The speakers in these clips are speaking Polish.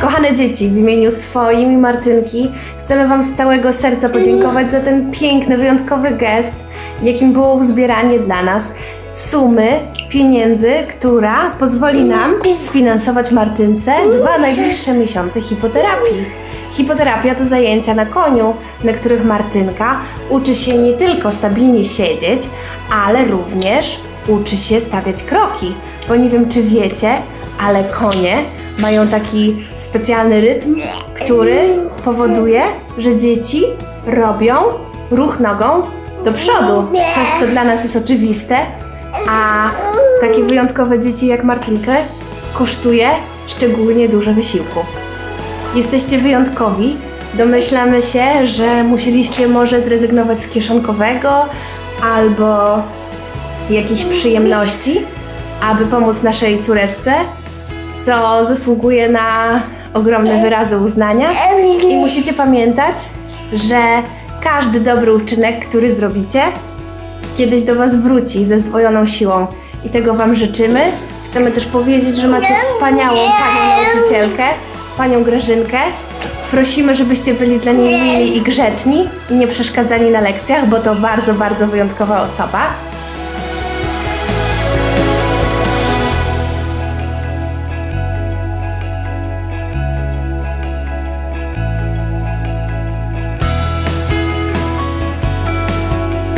Kochane dzieci, w imieniu swoim i Martynki chcemy Wam z całego serca podziękować za ten piękny, wyjątkowy gest, jakim było zbieranie dla nas sumy pieniędzy, która pozwoli nam sfinansować Martynce dwa najbliższe miesiące hipoterapii. Hipoterapia to zajęcia na koniu, na których Martynka uczy się nie tylko stabilnie siedzieć, ale również uczy się stawiać kroki. Bo nie wiem, czy wiecie, ale konie mają taki specjalny rytm, który powoduje, że dzieci robią ruch nogą do przodu. Coś, co dla nas jest oczywiste, a takie wyjątkowe dzieci jak Martynkę kosztuje szczególnie dużo wysiłku. Jesteście wyjątkowi. Domyślamy się, że musieliście może zrezygnować z kieszonkowego albo jakichś przyjemności, aby pomóc naszej córeczce, co zasługuje na ogromne wyrazy uznania. I musicie pamiętać, że każdy dobry uczynek, który zrobicie, kiedyś do Was wróci ze zdwojoną siłą. I tego Wam życzymy. Chcemy też powiedzieć, że macie wspaniałą panią nauczycielkę, panią Grażynkę. Prosimy, żebyście byli dla niej mili i grzeczni i nie przeszkadzali na lekcjach, bo to bardzo, bardzo wyjątkowa osoba.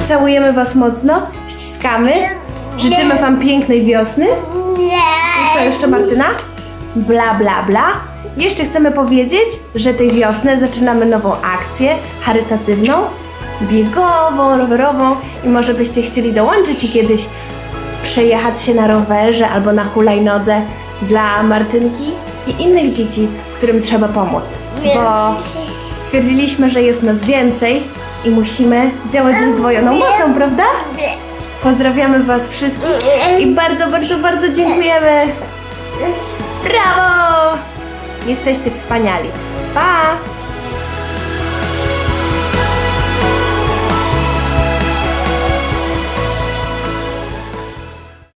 Całujemy Was mocno, ściskamy. Życzymy Wam pięknej wiosny. I co jeszcze, Martyna? Bla, bla, bla. Jeszcze chcemy powiedzieć, że tej wiosny zaczynamy nową akcję charytatywną, biegową, rowerową i może byście chcieli dołączyć i kiedyś przejechać się na rowerze albo na hulajnodze dla Martynki i innych dzieci, którym trzeba pomóc. Bo stwierdziliśmy, że jest nas więcej i musimy działać ze zdwojoną mocą, prawda? Pozdrawiamy Was wszystkich i bardzo, bardzo, bardzo dziękujemy. Brawo! Jesteście wspaniali. Pa!